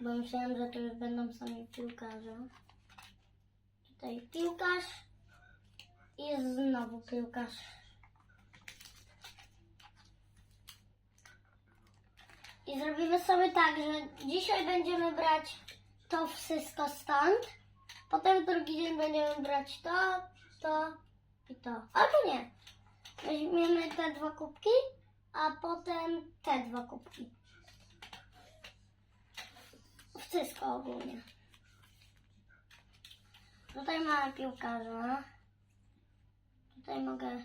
Bo myślałem, że to już będą sami piłkarze. Tutaj piłkarz. I znowu piłkarz. I zrobimy sobie tak, że dzisiaj będziemy brać to wszystko stąd. Potem drugi dzień będziemy brać to, to i to. Albo nie. Weźmiemy te dwa kubki, a potem te dwa kubki. Wszystko ogólnie. Tutaj mamy piłkarza. Tutaj mogę.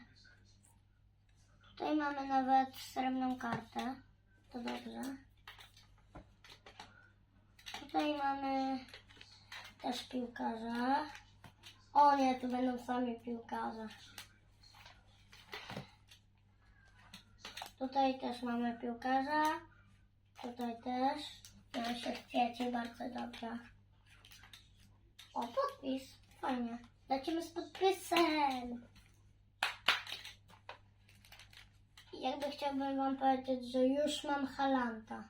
Tutaj mamy nawet srebrną kartę. To dobrze. Tutaj mamy też piłkarza. O nie, tu będą sami piłkarze. Tutaj też mamy piłkarza. Tutaj też. Się świeci bardzo dobrze. O, podpis. Fajnie. Lecimy z podpisem. Jakby chciałbym wam powiedzieć, że już mam Halanta.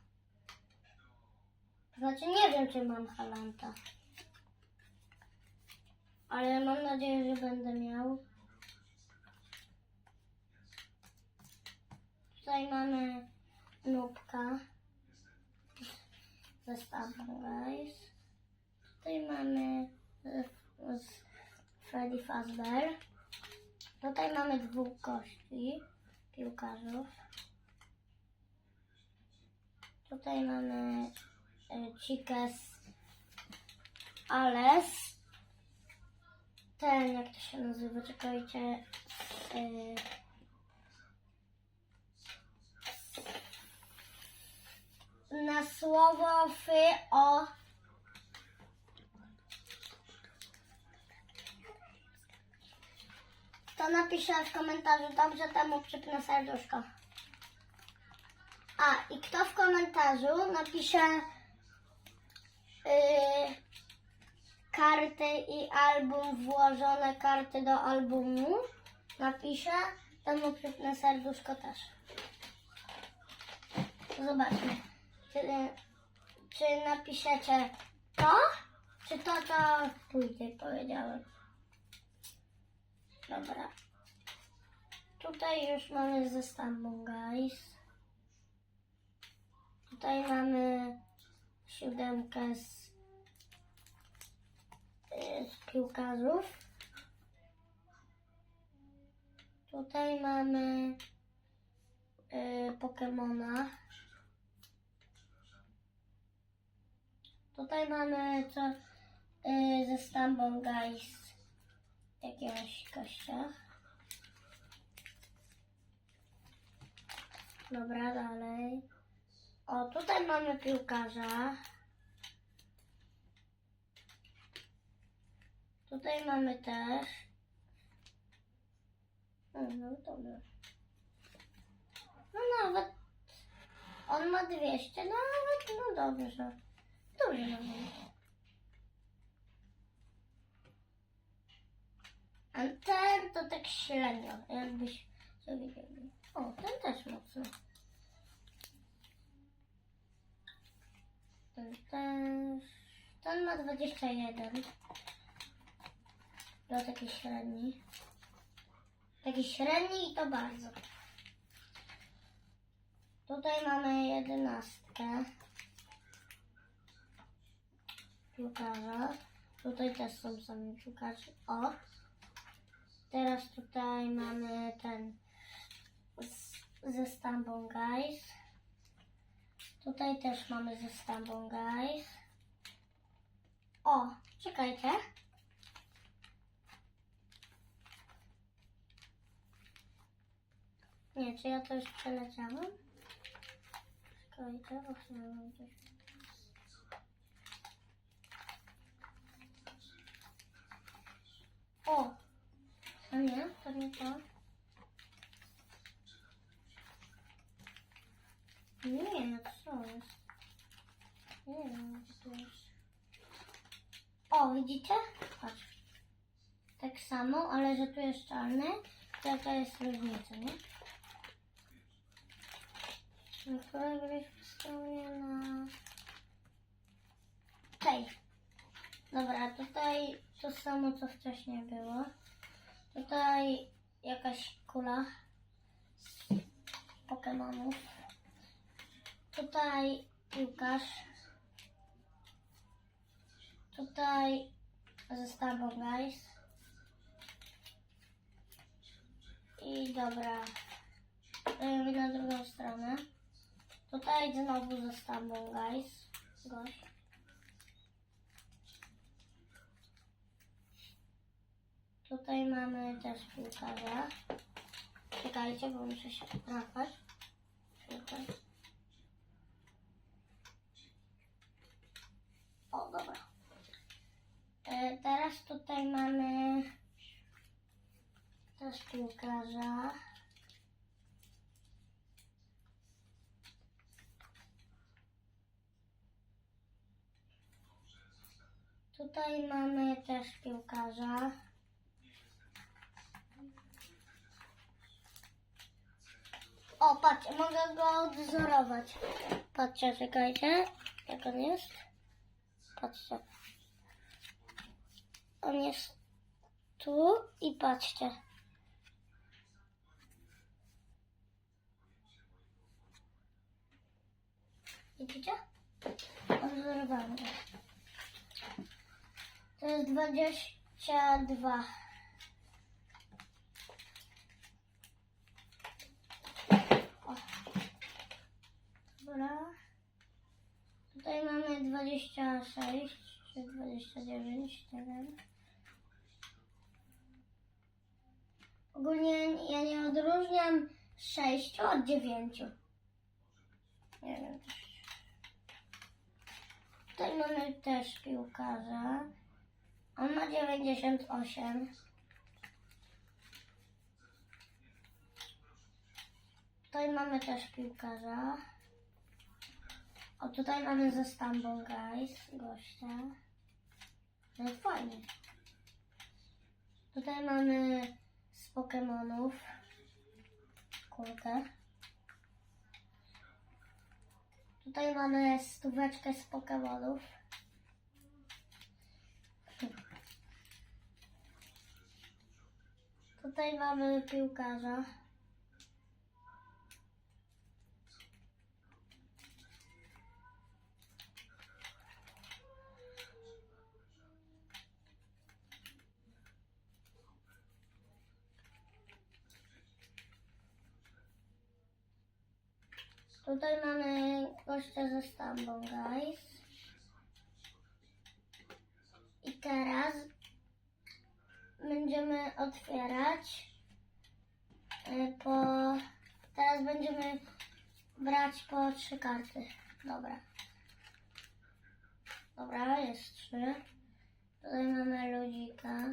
Znaczy nie wiem, czy mam Halanta. Ale mam nadzieję, że będę miał. Tutaj mamy nubka. Zestawą, guys. Tutaj mamy z, z Freddy Fazbear. Tutaj mamy dwóch gości, piłkarzów. Tutaj mamy e, Chikes Ales. Ten, jak to się nazywa, czekajcie. E, na słowo fy o to napiszę w komentarzu, dobrze temu przypnę serduszko. A, i kto w komentarzu napisze yy, karty i album, włożone karty do albumu, napiszę, temu przypnę serduszko też. Zobaczmy, czy, czy napiszecie to, czy to, to później powiedziałem. Dobra. Tutaj już mamy zestawą, guys. Tutaj mamy siódemkę z, y, z piłkarzów. Tutaj mamy y, Pokemona. Tutaj mamy co y, ze Stambą Guys jakiegoś gościa. Dobra, dalej. O, tutaj mamy piłkarza. Tutaj mamy też. O, no dobra. No nawet on ma 200, no nawet, no dobrze. Dobrze nawet. A ten to tak średnio, jakbyś sobie wiedział. O, ten też mocno. Ten też. Ten ma 21. To taki średni. Taki średni i to bardzo. Tutaj mamy jedenastkę. Piłkarza. Tutaj też są sami piłkarze. O! Teraz tutaj mamy ten ze Stambą Guys. Tutaj też mamy ze Stambą Guys. O, czekajcie. Nie, czy ja to już przeleciałem? Czekajcie, bo chciałam coś. O! A nie, to nie to. Nie, co jest? Nie wiem, co to jest. O, widzicie? Patrz. Tak samo, ale że tu jest czarny, to jaka jest różnica, nie? No to gdzieś na... Dobra, tutaj to samo co wcześniej było. Tutaj jakaś kula z Pokemonów. Tutaj piłkarz. Tutaj zestawa guys. I dobra. Idziemy na drugą stronę. Tutaj znowu zestawą guys. Gość. Tutaj mamy też piłkarza. Czekajcie, bo muszę się. Czekaj. O, dobra. E, teraz tutaj mamy też piłkarza. Tutaj mamy też piłkarza. O, patrzcie, mogę go odwzorować. Patrzcie, czekajcie, jak on jest. Patrzcie. On jest tu i patrzcie. Widzicie? Odwzorowany. To jest 22. Dobra. Tutaj mamy 26 czy 29, nie wiem. Ogólnie ja nie odróżniam 6 od 9. Nie wiem. Tutaj mamy też piłkarza. On ma 98. Tutaj mamy też piłkarza. O, tutaj mamy ze Stambą Guys, gościa. Jest fajnie. Tutaj mamy z Pokemonów kulkę. Tutaj mamy stóweczkę z Pokemonów. Tutaj mamy piłkarza. Tutaj mamy gościa ze Stambą, guys. I teraz będziemy otwierać y, po... Teraz będziemy brać po trzy karty. Dobra. Dobra, jest trzy. Tutaj mamy ludzika.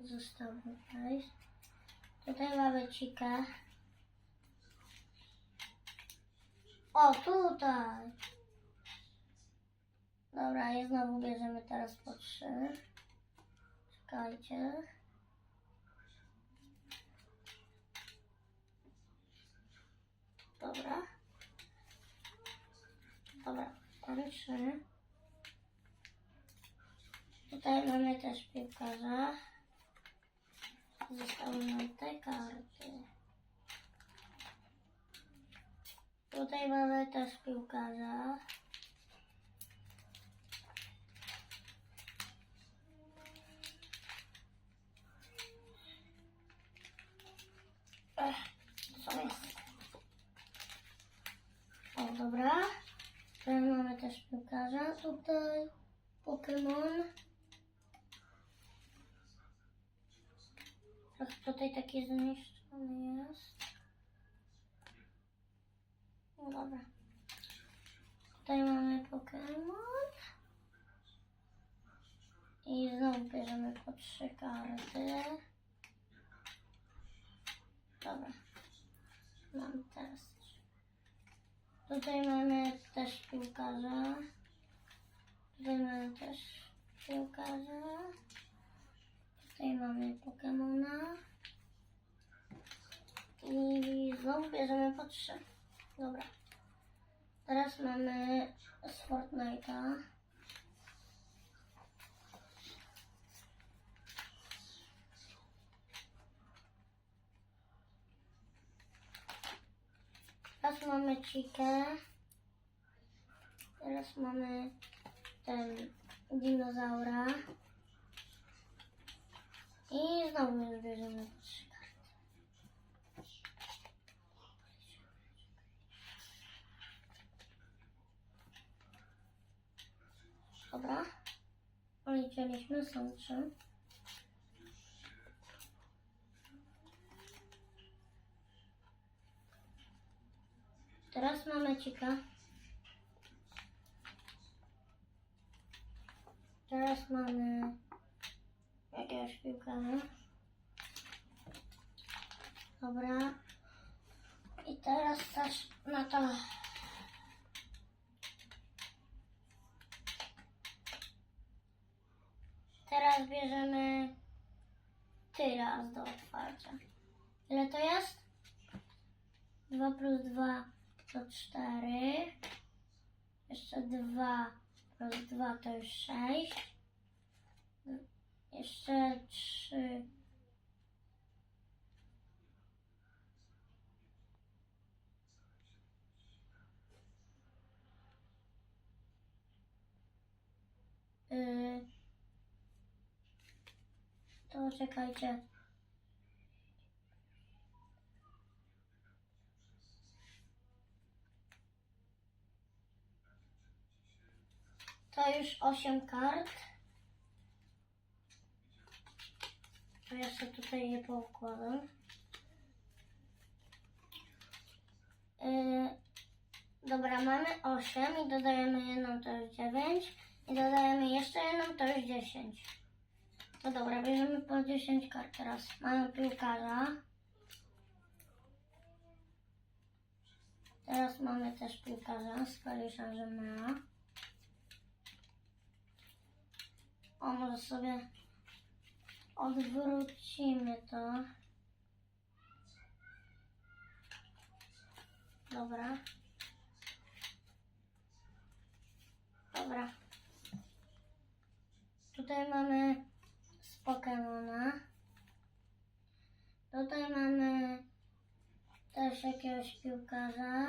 Został tutaj. Tutaj mamy cikę. O, tutaj. Dobra, i znowu bierzemy teraz po trzy. Czekajcie. Dobra. Dobra, mamy trzy. Tutaj mamy też piłkarza. Zostały nam te karty. Tutaj mamy też piłkarza. O, dobra. Tutaj mamy też piłkarza. Tutaj Pokémon. Tutaj taki zniszczony jest. Dobra. Tutaj mamy Pokémon. I znowu bierzemy po trzy karty. Dobra. Mam teraz. Tutaj mamy też piłkarza. Tutaj mamy też piłkarza. Tutaj mamy Pokemona. I znowu bierzemy po trzy. Dobra. Teraz mamy z Fortnite'a. Teraz mamy Chikę. Teraz mamy ten dinozaura. I znowu mi bierzemy trzy. Dobra. Policzyliśmy, są trzy. Teraz mamy cika. Teraz mamy jakiegoś piłkarza. Dobra. I teraz też na to. Teraz bierzemy tyras do otwarcia. Ile to jest? 2 plus 2 to 4. Jeszcze 2 plus 2 to już 6. Jeszcze 3. Yy, to czekajcie. To już 8 kart. To sobie tutaj je poukładam. Yy, dobra, mamy 8 i dodajemy jedną, to już 9. I dodajemy jeszcze jedną, to już 10. No dobra, bierzemy po 10 kart teraz. Mamy piłkarza. Teraz mamy też piłkarza z Paris Saint-Germain. O, może sobie odwrócimy to. Dobra. Dobra. Tutaj mamy Pokemona. Tutaj mamy też jakiegoś piłkarza.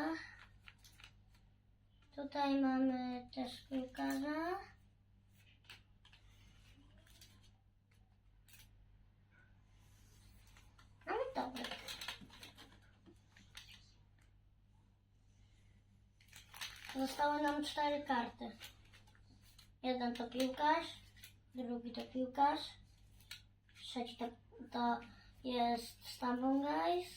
Tutaj mamy też piłkarza. No i. Zostały nam cztery karty. Jeden to piłkarz, drugi to piłkarz, trzeci to, to jest Stambon Guys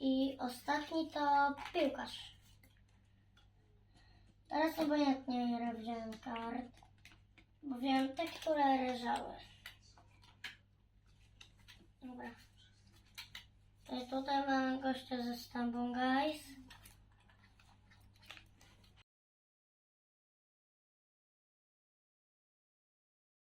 i ostatni to piłkarz. Teraz obojętnie nie wziąłem kart, bo wziąłem te, które leżały. Dobra. I tutaj mamy gościa ze Stambon Guys.